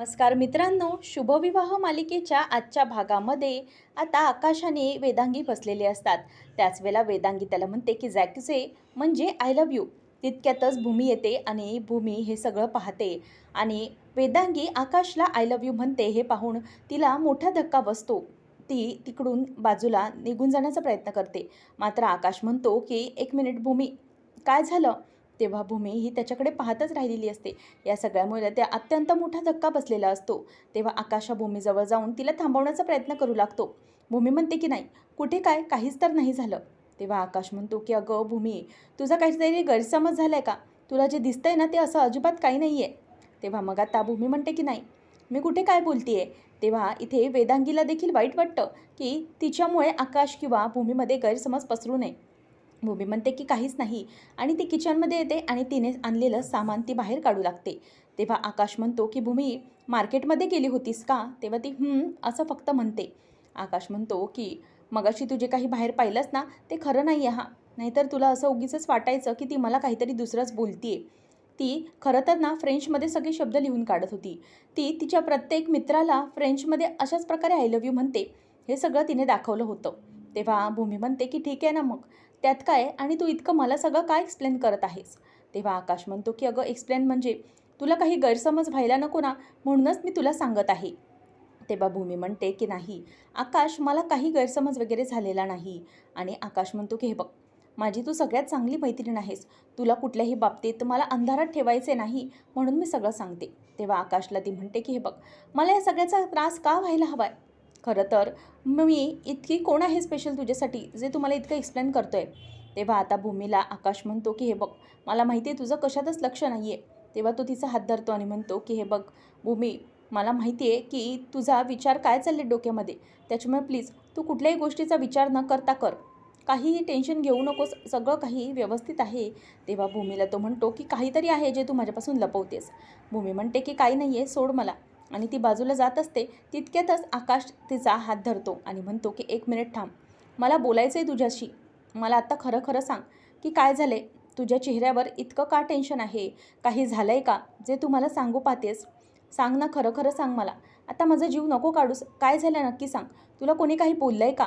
नमस्कार मित्रांनो शुभविवाह मालिकेच्या आजच्या भागामध्ये आता आकाशाने वेदांगी बसलेले असतात. त्याच वेळेला वेदांगी त्याला म्हणते की जॅकचे म्हणजे आय लव्ह यू तितक्यातच भूमी येते आणि भूमी हे सगळं पाहते. आणि वेदांगी आकाशला आय लव्ह यू म्हणते हे पाहून तिला मोठा धक्का बसतो. ती तिकडून बाजूला निघून जाण्याचा प्रयत्न करते. मात्र आकाश म्हणतो की एक मिनिट भूमी काय झालं? तेव्हा भूमी ही त्याच्याकडे पाहतच राहिलेली असते. या सगळ्यामुळे त्या अत्यंत मोठा धक्का बसलेला असतो. तेव्हा आकाशा भूमीजवळ जाऊन तिला थांबवण्याचा प्रयत्न करू लागतो. भूमी म्हणते की नाही कुठे काय? काहीच तर नाही झालं. तेव्हा आकाश म्हणतो की अगं भूमी तुझा काहीतरी गैरसमज झाला आहे का? तुला जे दिसतंय ना ते असं अजिबात काही नाही आहे तेव्हा मग आता भूमी म्हणते की नाही मी कुठे काय बोलतीये? तेव्हा इथे वेदांगीला देखील वाईट वाटतं की तिच्यामुळे आकाश किंवा भूमीमध्ये गैरसमज पसरू नये. भूमी म्हणते की काहीच नाही. आणि ती किचनमध्ये येते आणि तिने आणलेलं सामान ती बाहेर काढू लागते. तेव्हा आकाश म्हणतो की भूमी मार्केटमध्ये गेली होतीस का? तेव्हा ती असं फक्त म्हणते. आकाश म्हणतो की मगाशी तू जे काही बाहेर पाहिलंस ना ते खरं नाही आहे हा. नाहीतर तुला असं उगीचंच वाटायचं की ती मला काहीतरी दुसरंच बोलतीये. ती खरं तर ना फ्रेंचमध्ये सगळे शब्द लिहून काढत होती. ती तिच्या प्रत्येक मित्राला फ्रेंचमध्ये अशाच प्रकारे आय लव्ह यू म्हणते. हे सगळं तिने दाखवलं होतं. तेव्हा भूमी म्हणते की ठीक आहे ना मग. त्यात काय आणि तू इतकं मला सगळं काय एक्सप्लेन करत आहेस? तेव्हा आकाश म्हणतो की अगं एक्सप्लेन म्हणजे तुला काही गैरसमज व्हायला नको ना म्हणूनच मी तुला सांगत आहे. तेव्हा भूमी म्हणते की नाही आकाश मला काही गैरसमज वगैरे झालेला नाही. आणि आकाश म्हणतो की हे बघ माझी तू सगळ्यात चांगली मैत्रीण आहेस. तुला कुठल्याही बाबतीत मला अंधारात ठेवायचे नाही म्हणून मी सगळं सांगते. तेव्हा आकाशला ती म्हणते की हे बघ मला या सगळ्याचा त्रास का व्हायला हवा आहे खरं तर मी इतकी कोण आहे स्पेशल तुझ्यासाठी जे तुम्हाला इतकं एक्सप्लेन करतो आहे तेव्हा आता भूमीला आकाश म्हणतो की हे बघ मला माहिती आहे तुझं कशातच लक्ष नाही आहे तेव्हा तो तिचा हात धरतो आणि म्हणतो की हे बघ भूमी मला माहिती आहे की तुझा विचार काय चालले डोक्यामध्ये? त्याच्यामुळे प्लीज तू कुठल्याही गोष्टीचा विचार न करता कर. काहीही टेन्शन घेऊ नकोस सगळं काही व्यवस्थित आहे. तेव्हा भूमीला तो म्हणतो की काहीतरी आहे जे तू माझ्यापासून लपवतेस. भूमी म्हणते की काही नाही आहे सोड मला. आणि ती बाजूला जात असते तितक्यातच आकाश तिचा हात धरतो आणि म्हणतो की एक मिनिट थांब. मला बोलायचं आहे तुझ्याशी. मला आत्ता खरं खरं सांग की काय झालं आहे तुझ्या चेहऱ्यावर इतकं का टेन्शन आहे? काही झालं आहे का? जे तू मला सांगू पाहतेस. सांग ना खरं खरं सांग मला. आता माझा जीव नको काढूस. काय झालं नक्की सांग. तुला कोणी काही बोललं आहे का?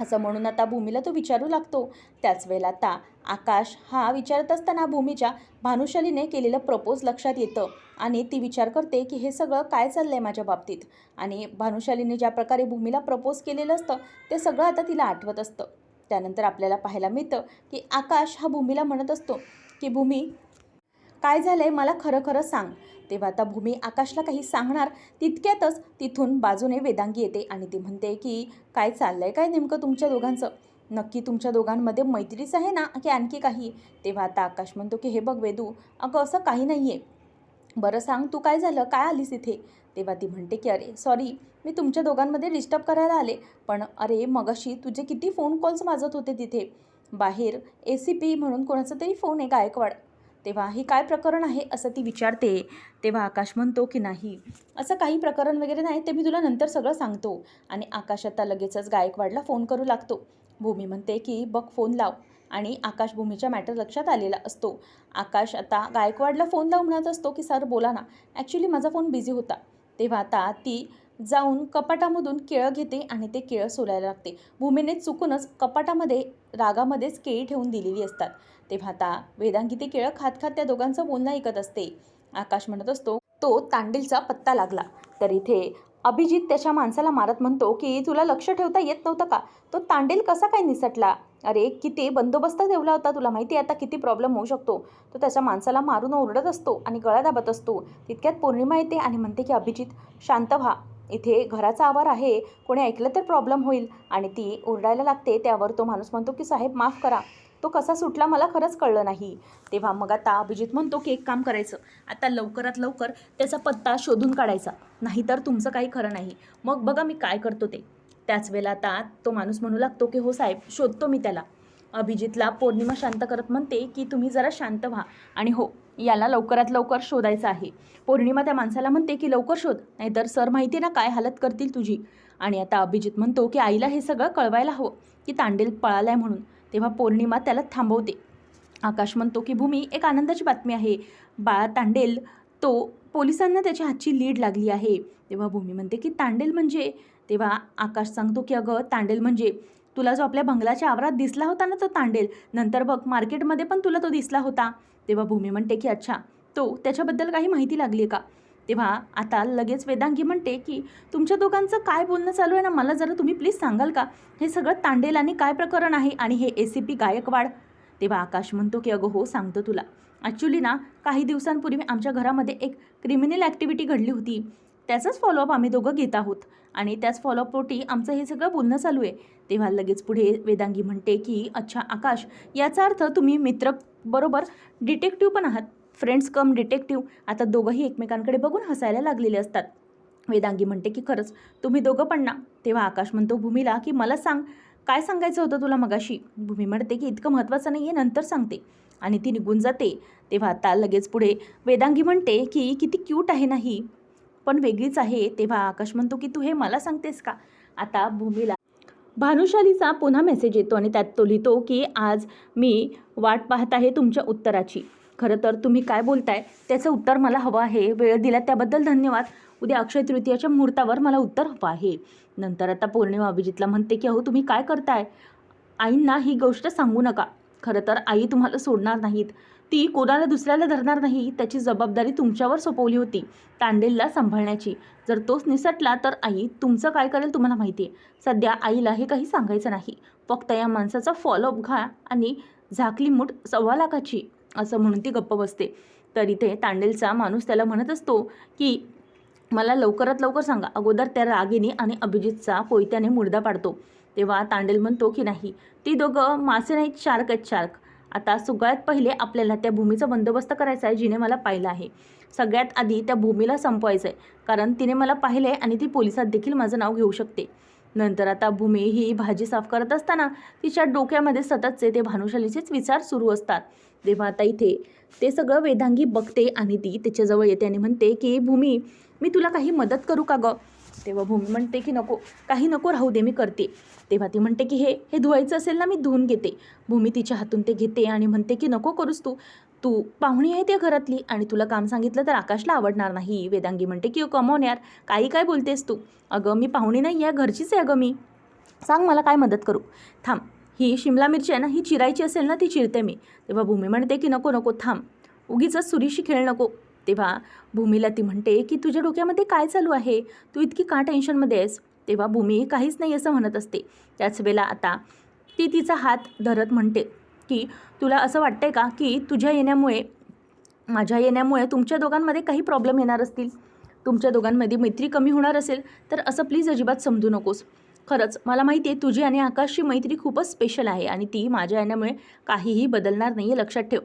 असं म्हणून आता भूमीला तो विचारू लागतो. त्याच वेळेला आता आकाश हा विचारत असताना भूमीच्या भानुशालीने केलेलं प्रपोज लक्षात येतं आणि ती विचार करते की हे सगळं काय चाललं आहे माझ्या बाबतीत? आणि भानुशालीने ज्या प्रकारे भूमीला प्रपोज केलेलं असतं ते सगळं आता तिला आठवत असतं. त्यानंतर आपल्याला पाहायला मिळतं की आकाश हा भूमीला म्हणत असतो की भूमी काय झालं आहे मला खरं खरं सांग. तेव्हा आता भूमी आकाशला काही सांगणार तितक्यातच तिथून बाजूने वेदांगी येते आणि ती म्हणते की काय चाललं आहे काय नेमकं तुमच्या दोघांचं? नक्की तुमच्या दोघांमध्ये मैत्रीच आहे ना की आणखी काही? तेव्हा आता आकाश म्हणतो की हे बघ वेदू अगं असं काही नाही आहे बरं सांग तू काय झालं? काय आलीस इथे? तेव्हा ती म्हणते की अरे सॉरी मी तुमच्या दोघांमध्ये डिस्टर्ब करायला आले. पण अरे मगाशी तुझे किती फोन कॉल्स वाजत होते तिथे. बाहेर ए सी पी म्हणून कोणाचा तरी फोन आहे गायकवाड. तेव्हा हे काय प्रकरण आहे? असं ती विचारते. तेव्हा आकाश म्हणतो की नाही असं काही प्रकरण वगैरे नाही ते मी तुला नंतर सगळं सांगतो. आणि आकाश आता लगेचच गायकवाडला फोन करू लागतो. भूमी म्हणते की बघ फोन लाव. आणि आकाश भूमीच्या मॅटर लक्षात आलेला असतो. आकाश आता गायकवाडला फोन लावून म्हणत असतो की सर बोला ना. ॲक्च्युली माझा फोन बिझी होता. तेव्हा आता ती जाऊन कपाटामधून केळं घेते आणि ते केळं सोलायला लागते. भूमीने चुकूनच कपाटामध्ये रागामध्येच केळी ठेवून दिलेली असतात. तेव्हा आता वेदांगी ते केळं खात खात त्या दोघांचं बोलणं ऐकत असते. आकाश म्हणत असतो तो तांडीलचा पत्ता लागला. तर इथे अभिजित त्याच्या माणसाला मारत म्हणतो की तुला लक्ष ठेवता येत नव्हतं का? तो तांडेल कसा काय निसटला? अरे किती बंदोबस्त ठेवला होता तुला माहिती आहे आता किती प्रॉब्लेम होऊ शकतो. तो त्याच्या माणसाला मारून ओरडत असतो आणि गळा दाबत असतो. तितक्यात पौर्णिमा येते आणि म्हणते की अभिजित शांत व्हा. इथे घराचा आवार आहे. कोणी ऐकलं तर प्रॉब्लेम होईल. आणि ती ओरडायला लागते. त्यावर तो माणूस म्हणतो की साहेब माफ करा. तो कसा सुटला मला खरंच कळलं नाही. तेव्हा मग आता अभिजित म्हणतो की एक काम करायचं. आता लवकरात लवकर त्याचा पत्ता शोधून काढायचा. नाहीतर तुमचं काही खरं नाही. मग बघा मी काय करतो ते. त्याच वेळेला आता तो माणूस म्हणू लागतो की हो साहेब शोधतो मी त्याला. अभिजितला पौर्णिमा शांत करत म्हणते की तुम्ही जरा शांत व्हा. आणि हो याला लवकरात लवकर शोधायचं आहे. पौर्णिमा त्या माणसाला म्हणते की लवकर शोध नाहीतर सर माहिती ना काय हालत करतील तुझी. आणि आता अभिजित म्हणतो की आईला हे सगळं कळवायला हवं की तांडेल पळालाय म्हणून. तेव्हा पौर्णिमा त्याला थांबवते. आकाश म्हणतो की भूमी एक आनंदाची बातमी आहे. बाळा तांडेल तो पोलिसांना त्याच्या हातची लीड लागली आहे. तेव्हा भूमी म्हणते की तांडेल म्हणजे? तेव्हा आकाश सांगतो की अगं तांडेल म्हणजे? तुला जो आपल्या बंगलाच्या आवारात दिसला होता ना तो तांडेल नंतर बघ मार्केटमध्ये पण तुला तो दिसला होता. तेव्हा भूमी म्हणते की अच्छा तो त्याच्याबद्दल काही माहिती लागली आहे का? तेव्हा आता लगेच वेदांगी म्हणते की तुमच्या दोघांचं काय बोलणं चालू आहे ना? मला जरा तुम्ही प्लीज सांगाल का? हे सगळं तांडेल आणि काय प्रकरण आहे आणि हे ए सी पी गायकवाड तेव्हा आकाश म्हणतो की अगं हो सांगतो तुला. ॲक्च्युली ना काही दिवसांपूर्वी आमच्या घरामध्ये एक क्रिमिनल ॲक्टिव्हिटी घडली होती. त्याचाच फॉलोअप आम्ही दोघं घेत आहोत. आणि त्याच फॉलोअपपोटी आमचं हे सगळं बोलणं चालू आहे. तेव्हा लगेच पुढे वेदांगी म्हणते की अच्छा आकाश याचा अर्थ तुम्ही मित्र बरोबर डिटेक्टिव्ह पण आहात. Friends cum detective. आता दोघंही एकमेकांकडे बघून हसायला लागलेले असतात. वेदांगी म्हणते की खरंच तुम्ही दोघं पण ना. तेव्हा आकाश म्हणतो भूमीला की मला सांग काय सांगायचं होतं तुला मगाशी? भूमी म्हणते की इतकं महत्त्वाचं नाही आहे नंतर सांगते. आणि ती निघून जाते. तेव्हा आता लगेच पुढे वेदांगी म्हणते की किती क्यूट आहे नाही पण वेगळीच आहे. तेव्हा आकाश म्हणतो की तू हे मला सांगतेस का? आता भूमीला भानुशालीचा पुन्हा मेसेज येतो आणि त्यात तो लिहितो की आज मी वाट पाहत आहे तुमच्या उत्तराची. खरं तर तुम्ही काय बोलताय त्याचं उत्तर मला हवं आहे. वेळ दिला त्याबद्दल धन्यवाद. उद्या अक्षय तृतीयाच्या मुहूर्तावर मला उत्तर हवं आहे. नंतर आता पौर्णिमा अभिजितला म्हणते की अहो तुम्ही काय करताय? आईंना ही गोष्ट सांगू नका. खरं तर आई तुम्हाला सोडणार नाहीत. ती कोणाला दुसऱ्याला धरणार नाही त्याची जबाबदारी तुमच्यावर सोपवली होती तांडेलला सांभाळण्याची. जर तोच निसटला तर आई तुमचं काय करेल तुम्हाला माहिती आहे सध्या आईला हे काही सांगायचं नाही. फक्त या माणसाचा फॉलोअप घा आणि झाकली मूठ सव्वा लाखाची. असं म्हणून ती गप्प बसते. तर इथे तांडेलचा माणूस त्याला म्हणत असतो की मला लवकरात लवकर सांगा अगोदर त्या रागिनी आणि अभिजितचा कोयत्याने मुर्दा पाडतो. तेव्हा तांडेल म्हणतो की नाही ती दोघं मासे नाहीत शार्क आहेत शार्क. आता सगळ्यात पहिले आपल्याला त्या भूमीचा बंदोबस्त करायचा आहे जिने मला पाहिलं आहे. सगळ्यात आधी त्या भूमीला संपवायचं आहे कारण तिने मला पाहिले आणि ती पोलिसात देखील माझं नाव घेऊ शकते. नंतर आता भूमी ही भाजी साफ करत असताना तिच्या डोक्यामध्ये सततचे ते भानुशालीचेच विचार सुरू असतात. तेव्हा आता इथे ते सगळं वेदांगी बघते आणि ती त्याच्याजवळ येते आणि म्हणते की भूमी मी तुला काही मदत करू का गं? तेव्हा भूमी म्हणते की नको काही नको राहू दे मी करते. तेव्हा ती म्हणते की हे हे धुवायचं असेल ना मी धुवून घेते. भूमी तिच्या हातून ते घेते आणि म्हणते की नको करूस तू. तू पाहुणी आहे त्या घरातली आणि तुला काम सांगितलं तर आकाशला आवडणार नाही. वेदांगी म्हणते की कमवून यार काही काय बोलतेस तू. अगं मी पाहुणी नाही आहे घरचीच आहे अगं मी. सांग मला काय मदत करू. थांब. ही शिमला मिरची आहे ना ही चिरायची असेल ना ती चिरते मी. तेव्हा भूमी म्हणते की नको नको थांब. उगीच सुरीशी खेळ नको. तेव्हा भूमीला ती म्हणते की तुझ्या डोक्यामध्ये काय चालू आहे? तू इतकी का टेन्शनमध्ये आहेस? तेव्हा भूमी काहीच नाही असं म्हणत असते. त्याच वेळेला आता ती तिचा हात धरत म्हणते की तुला असं वाटतंय का की तुझ्या येण्यामुळे माझ्या येण्यामुळे तुमच्या दोघांमध्ये काही प्रॉब्लेम येणार असतील? तुमच्या दोघांमध्ये मैत्री कमी होणार असेल? तर असं प्लीज अजिबात समजू नकोस. खरंच मला माहिती आहे तुझी आणि आकाशची मैत्री खूपच स्पेशल आहे आणि ती माझ्या येण्यामुळे काहीही बदलणार नाही आहे लक्षात ठेव.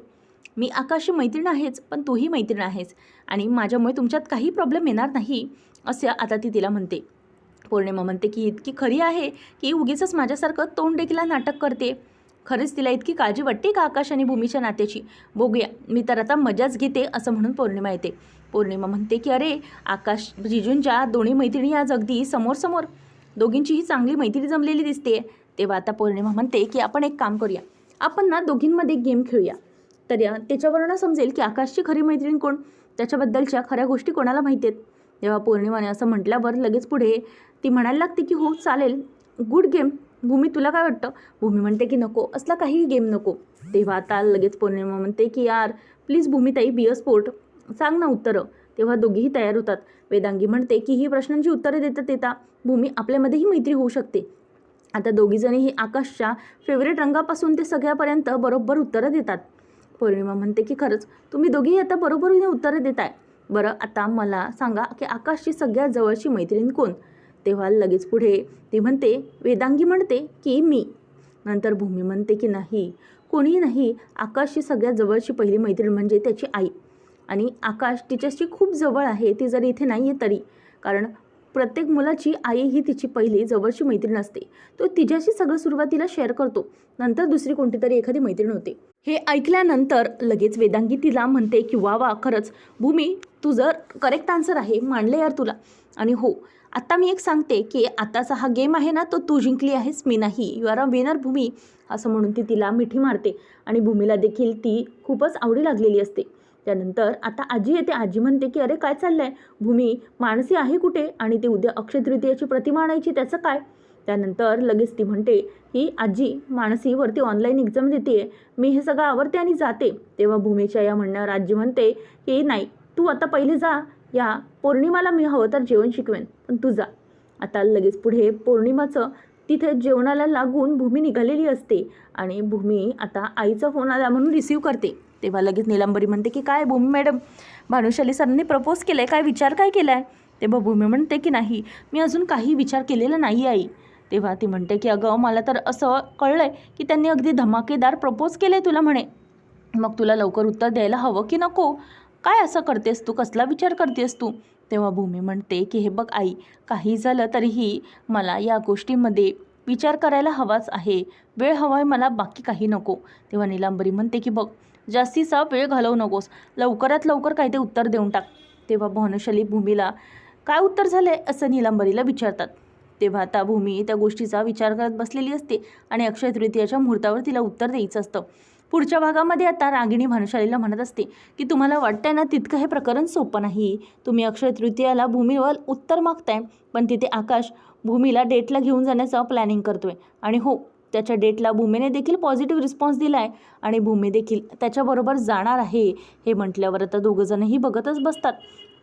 मी आकाशची मैत्रीण आहेच पण तूही मैत्रीण आहेस आणि माझ्यामुळे तुमच्यात काही प्रॉब्लेम येणार नाही असं आता ती तिला म्हणते. पौर्णिमा म्हणते की इतकी खरी आहे की उगीचच माझ्यासारखं तोंड देखील नाटक करते. खरंच तिला इतकी काळजी वाटते का आकाश आणि भूमीच्या नात्याची? बघूया मी तर आता मजाच घेते असं म्हणून पौर्णिमा येते. पौर्णिमा म्हणते की अरे आकाश जिजूंच्या दोन्ही मैत्रिणी आज अगदी समोर समोर दोघींचीही चांगली मैत्री जमलेली दिसते. तेव्हा आता पौर्णिमा म्हणते की आपण एक काम करूया. आपण ना दोघींमध्ये गेम खेळूया. तर या त्याच्यावरून समजेल की आकाशची खरी मैत्रीण कोण? त्याच्याबद्दलच्या खऱ्या गोष्टी कोणाला माहिती आहेत? तेव्हा पौर्णिमाने असं म्हटल्यावर लगेच पुढे ती म्हणायला लागते की हो चालेल. गुड गेम भूमी तुला काय वाटतं? भूमी म्हणते की नको. असला काहीही गेम नको. तेव्हा आता लगेच पौर्णिमा म्हणते की यार प्लीज भूमीताई बी अ स्पोर्ट सांग ना उत्तरं. तेव्हा दोघीही तयार होतात. वेदांगी म्हणते की ही प्रश्नांची उत्तरे देता देता भूमी आपल्यामध्येही मैत्री होऊ शकते. आता दोघीजणीही आकाशच्या फेवरेट रंगापासून ते सगळ्यापर्यंत बरोबर उत्तरं देतात. पौर्णिमा म्हणते की खरंच तुम्ही दोघेही आता बरोबरीने उत्तरं देताय. बरं आता मला सांगा की आकाशची सगळ्यात जवळची मैत्रीण कोण? तेव्हा लगेच पुढे ती म्हणते वेदांगी म्हणते की मी. नंतर भूमी म्हणते की नाही. कोणीही नाही आकाशची सगळ्यात जवळची पहिली मैत्रीण म्हणजे त्याची आई. आणि आकाश तिच्याशी खूप जवळ आहे ती जरी इथे नाही आहे तरी. कारण प्रत्येक मुलाची आई ही तिची पहिली जवळची मैत्रीण असते. तो तिच्याशी सगळं सुरुवातीला शेअर करतो. नंतर दुसरी कोणती तरी एखादी मैत्रीण होते. हे ऐकल्यानंतर लगेच वेदांगी तिला म्हणते की वा वा खरंच. भूमी तू जर करेक्ट आन्सर आहे मानले यार तुला. आणि हो आत्ता मी एक सांगते की आत्ताचा हा गेम आहे ना तो तू जिंकली आहेस मी नाही. You are a winner Bhumi. असं म्हणून ती तिला मिठी मारते. आणि भूमीला देखील ती खूपच आवडी लागलेली असते. त्यानंतर आता आजी येते. आजी म्हणते की अरे काय चाललंय? भूमी माणसी आहे कुठे? आणि ती उद्या अक्षय तृतीयाची प्रतिमा आणायची त्याचं काय? त्यानंतर लगेच ती म्हणते की आजी माणसीवरती ऑनलाईन एक्झाम देते मी हे सगळं आवरते आणि जाते. तेव्हा भूमीच्या या म्हणण्यावर आजी म्हणते की नाही तू आता पहिले जा. या पौर्णिमाला मी हवं तर जेवण शिकवेन पण तू जा. आता लगेच पुढे पौर्णिमाचं तिथे जेवणाला लागून भूमी निघालेली असते आणि भूमी आता आईचा फोन आला म्हणून रिसीव करते. तेव्हा लगेच निलंबरी म्हणते की काय भूमी मॅडम भानुशाली सरांनी प्रपोज केलं आहे काय विचार काय केला आहे तेव्हा भूमी म्हणते की नाही मी अजून काही विचार केलेला नाही आई तेव्हा ती म्हणते की अगं मला तर असं कळलं आहे की त्यांनी अगदी धमाकेदार प्रपोज केलं आहे तुला म्हणे. मग तुला लवकर उत्तर द्यायला हवं की नको? काय असं करतेस तू? कसला विचार करतेस तू? तेव्हा भूमी म्हणते की हे बघ आई काही झालं तरीही मला या गोष्टीमध्ये विचार करायला हवाच आहे. वेळ हवा आहे मला बाकी काही नको. तेव्हा निलांबरी म्हणते की बघ जास्तीचा वेळ घालवू नकोस. लवकरात लवकर काय ते उत्तर देऊन टाक. तेव्हा भानुशाली भूमीला काय उत्तर झालं आहे असं निलांबरीला विचारतात. तेव्हा आता भूमी त्या गोष्टीचा विचार करत बसलेली असते आणि अक्षय तृतीयाच्या मुहूर्तावर तिला उत्तर द्यायचं असतं. पुढच्या भागामध्ये आता रागिणी भानुशालीला म्हणत असते की तुम्हाला वाटतंय ना तितकं हे प्रकरण सोपं नाही? तुम्ही अक्षय तृतीयाला भूमीवर उत्तर मागताय पण तिथे आकाश भूमीला डेटला घेऊन जाण्याचं प्लॅनिंग करतोय. आणि हो त्याच्या डेटला भूमीने देखील पॉझिटिव्ह रिस्पॉन्स दिला आहे आणि भूमी देखील त्याच्याबरोबर जाणार आहे हे म्हटल्यावर आता दोघंजणही बघतच बसतात.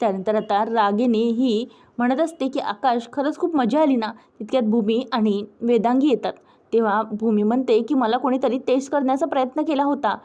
त्यानंतर आता रागिनी ही म्हणत असते की आकाश खरंच खूप मजा आली ना? तितक्यात भूमी आणि वेदांगी येतात. तेव्हा भूमी म्हणते की मला कोणीतरी टेस्ट करण्याचा प्रयत्न केला होता.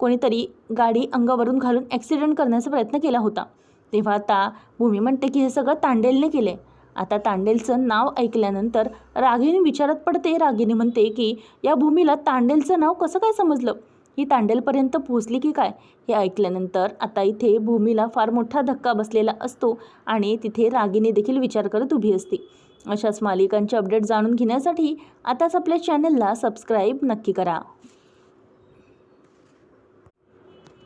कोणीतरी गाडी अंगावरून घालून ॲक्सिडेंट करण्याचा प्रयत्न केला होता. तेव्हा आता भूमी म्हणते की हे सगळं तांडेलने केलं आहे आता तांडेलचं नाव ऐकल्यानंतर रागिनी विचारत पडते. रागिनी म्हणते की या भूमीला तांडेलचं नाव कसं काय समजलं? ही तांडेलपर्यंत पोहोचली की काय? हे ऐकल्यानंतर आता इथे भूमीला फार मोठा धक्का बसलेला असतो आणि तिथे रागिनी देखील विचार करत उभी असते. अशाच मालिकांचे अपडेट जाणून घेण्यासाठी आताच आपल्या चॅनलला सबस्क्राईब नक्की करा.